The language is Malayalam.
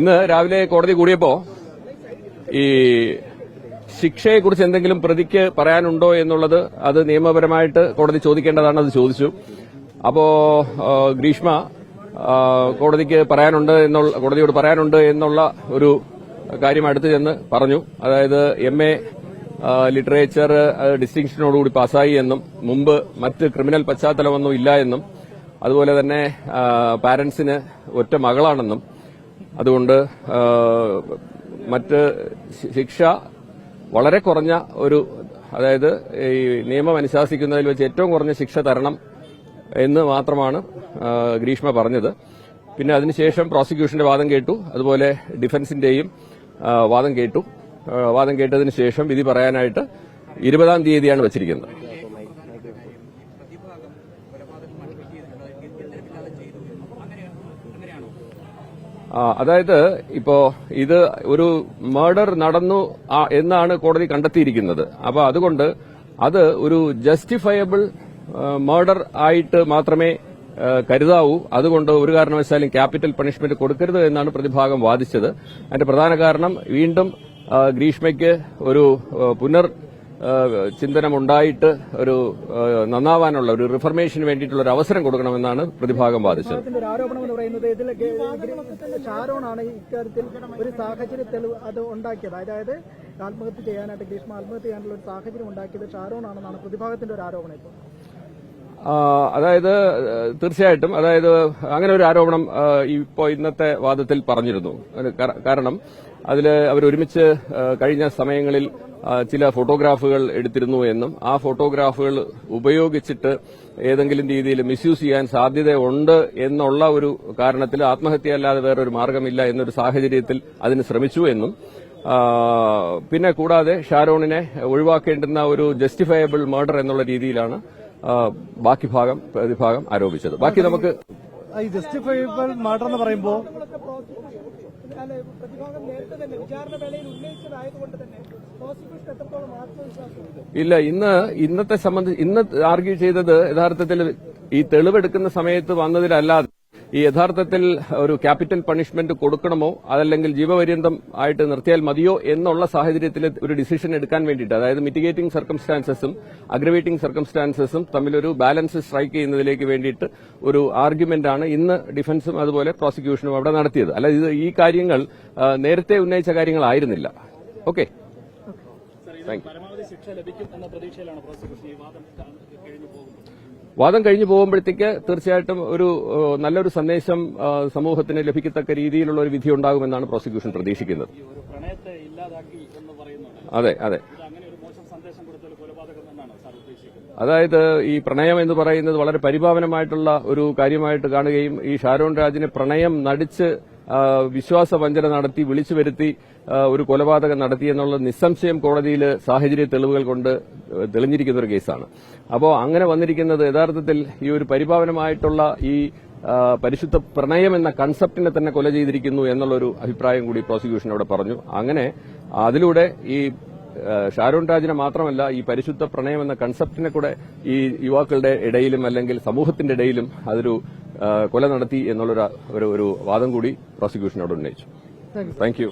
ഇന്ന് രാവിലെ കോടതി കൂടിയപ്പോ ഈ ശിക്ഷയെക്കുറിച്ച് എന്തെങ്കിലും പ്രതിക്ക് പറയാനുണ്ടോ എന്നുള്ളത് അത് നിയമപരമായിട്ട് കോടതി ചോദിക്കേണ്ടതാണ് അത് ചോദിച്ചു. അപ്പോ ഗ്രീഷ്മ കോടതിക്ക് പറയാനുണ്ട് എന്നുള്ള കോടതിയോട് പറയാനുണ്ട് എന്നുള്ള ഒരു കാര്യം അടുത്ത് ചെന്ന് പറഞ്ഞു. അതായത് എം എ ലിറ്ററേച്ചർ ഡിസ്റ്റിങ്ഷനോടുകൂടി പാസ്സായി എന്നും മുമ്പ് മറ്റ് ക്രിമിനൽ പശ്ചാത്തലമൊന്നും ഇല്ല എന്നും അതുപോലെ തന്നെ പാരന്റ്സിന് ഒറ്റ മകളാണെന്നും അതുകൊണ്ട് മറ്റ് ശിക്ഷ വളരെ കുറഞ്ഞ ഒരു അതായത് ഈ നിയമം അനുശാസിക്കുന്നതിൽ വെച്ച് ഏറ്റവും കുറഞ്ഞ ശിക്ഷ തരണം എന്ന് മാത്രമാണ് ഗ്രീഷ്മ പറഞ്ഞത്. പിന്നെ അതിനുശേഷം പ്രോസിക്യൂഷന്റെ വാദം കേട്ടു. അതുപോലെ ഡിഫൻസിന്റെയും വാദം കേട്ടു. വാദം കേട്ടതിന് ശേഷം വിധി പറയാനായിട്ട് ഇരുപതാം തീയതിയാണ് വച്ചിരിക്കുന്നത്. അതായത് ഇപ്പോ ഇത് ഒരു മർഡർ നടന്നു എന്നാണ് കോടതി കണ്ടെത്തിയിരിക്കുന്നത്. അപ്പോൾ അതുകൊണ്ട് അത് ഒരു ജസ്റ്റിഫയബിൾ മർഡർ ആയിട്ട് മാത്രമേ കരുതാവൂ. അതുകൊണ്ട് ഒരു കാരണവശാലും ക്യാപിറ്റൽ പണിഷ്മെന്റ് കൊടുക്കരുത് എന്നാണ് പ്രതിഭാഗം വാദിച്ചത്. അതിന്റെ പ്രധാന കാരണം വീണ്ടും ഗ്രീഷ്മയ്ക്ക് ഒരു പുനർ ചിന്തനമുണ്ടായിട്ട് ഒരു നന്നാവാനുള്ള ഒരു റിഫർമേഷന് വേണ്ടിയിട്ടുള്ള ഒരു അവസരം കൊടുക്കണമെന്നാണ് പ്രതിഭാഗം വാദിച്ചത്. ഷാരോണാണ് ഇക്കാര്യത്തിൽ ഒരു സാഹചര്യ തെളിവ് അത് ഉണ്ടാക്കിയത്. അതായത് ആത്മഹത്യ ചെയ്യാനായിട്ട് ഗ്രീഷ്മ ആത്മഹത്യ ചെയ്യാനുള്ള ഒരു സാഹചര്യം ഉണ്ടാക്കിയത് ഷാരോണാണെന്നാണ് പ്രതിഭാഗത്തിന്റെ ഒരു ആരോപണം ഇപ്പോൾ. അതായത് തീർച്ചയായിട്ടും അതായത് അങ്ങനെ ഒരു ആരോപണം ഇപ്പോ ഇന്നത്തെ വാദത്തിൽ പറഞ്ഞിരുന്നു. കാരണം അതിൽ അവർ ഒരുമിച്ച് കഴിഞ്ഞ സമയങ്ങളിൽ ചില ഫോട്ടോഗ്രാഫുകൾ എടുത്തിരുന്നു എന്നും ആ ഫോട്ടോഗ്രാഫുകൾ ഉപയോഗിച്ചിട്ട് ഏതെങ്കിലും രീതിയിൽ മിസ്യൂസ് ചെയ്യാൻ സാധ്യതയുണ്ട് എന്നുള്ള ഒരു കാരണത്തിൽ ആത്മഹത്യയല്ലാതെ വേറൊരു മാർഗമില്ല എന്നൊരു സാഹചര്യത്തിൽ അതിന് ശ്രമിച്ചു എന്നും പിന്നെ കൂടാതെ ഷാരോണിനെ ഒഴിവാക്കേണ്ടുന്ന ഒരു ജസ്റ്റിഫയബിൾ മർഡർ എന്നുള്ള രീതിയിലാണ് ബാക്കി ഭാഗം പ്രതിഭാഗം ആരോപിച്ചത്. ബാക്കി നമുക്ക് ഈ ജസ്റ്റിഫൈബിൾ മർഡർ എന്ന് പറയുമ്പോൾ ഇല്ല ഇന്ന് ഇന്നത്തെ സംബന്ധിച്ച് ഇന്ന് ആർഗ്യൂ ചെയ്തത് യഥാർത്ഥത്തിൽ ഈ തെളിവെടുക്കുന്ന സമയത്ത് വന്നതിലല്ലാതെ ഈ യഥാർത്ഥത്തിൽ ഒരു ക്യാപിറ്റൽ പണിഷ്മെന്റ് കൊടുക്കണമോ അതല്ലെങ്കിൽ ജീവപര്യന്തം ആയിട്ട് നിർത്തിയാൽ മതിയോ എന്നുള്ള സാഹചര്യത്തിൽ ഒരു ഡിസിഷൻ എടുക്കാൻ വേണ്ടിയിട്ട് അതായത് മിറ്റിഗേറ്റിംഗ് സർക്കംസ്റ്റാൻസസും അഗ്രവേറ്റിംഗ് സർക്കംസ്റ്റാൻസസും തമ്മിലൊരു ബാലൻസ് സ്ട്രൈക്ക് ചെയ്യുന്നതിലേക്ക് വേണ്ടിയിട്ട് ഒരു ആർഗ്യുമെന്റ് ആണ് ഇന്ന് ഡിഫൻസും അതുപോലെ പ്രോസിക്യൂഷനും അവിടെ നടത്തിയത്. അല്ല ഇത് ഈ കാര്യങ്ങൾ നേരത്തെ ഉന്നയിച്ച കാര്യങ്ങളായിരുന്നില്ല. ഓക്കെ. താങ്ക് യു വാദം കഴിഞ്ഞു പോകുമ്പോഴത്തേക്ക് തീർച്ചയായിട്ടും ഒരു നല്ലൊരു സന്ദേശം സമൂഹത്തിന് ലഭിക്കത്തക്ക രീതിയിലുള്ള ഒരു വിധി ഉണ്ടാകുമെന്നാണ് പ്രോസിക്യൂഷൻ പ്രതീക്ഷിക്കുന്നത്. അതെ അതെ. അതായത് ഈ പ്രണയം എന്ന് പറയുന്നത് വളരെ പരിഭാവനമായിട്ടുള്ള ഒരു കാര്യമായിട്ട് കാണുകയും ഈ ഷാരോൺ രാജിനെ പ്രണയം നടിച്ച് വിശ്വാസവഞ്ചന നടത്തി വിളിച്ചു വരുത്തി ഒരു കൊലപാതകം നടത്തി എന്നുള്ള നിസ്സംശയം കോടതിയിൽ സാഹചര്യ തെളിവുകൾ കൊണ്ട് തെളിഞ്ഞിരിക്കുന്ന ഒരു കേസാണ്. അപ്പോൾ അങ്ങനെ വന്നിരിക്കുന്നത് യഥാർത്ഥത്തിൽ ഈ ഒരു പരിപാവനമായിട്ടുള്ള ഈ പരിശുദ്ധ പ്രണയം എന്ന കൺസെപ്റ്റിനെ തന്നെ കൊല ചെയ്തിരിക്കുന്നു എന്നുള്ളൊരു അഭിപ്രായം കൂടി പ്രോസിക്യൂഷൻ അവിടെ പറഞ്ഞു. അങ്ങനെ അതിലൂടെ ഈ ഷാരൂൺ രാജിനെ മാത്രമല്ല ഈ പരിശുദ്ധ പ്രണയം എന്ന കൺസെപ്റ്റിനെ കൂടെ ഈ യുവാക്കളുടെ ഇടയിലും അല്ലെങ്കിൽ സമൂഹത്തിന്റെ ഇടയിലും അതൊരു കൊല നടത്തി എന്നുള്ളൊരു ഒരു വാദം കൂടി പ്രോസിക്യൂഷനോട് ഉന്നയിച്ചു. Thank you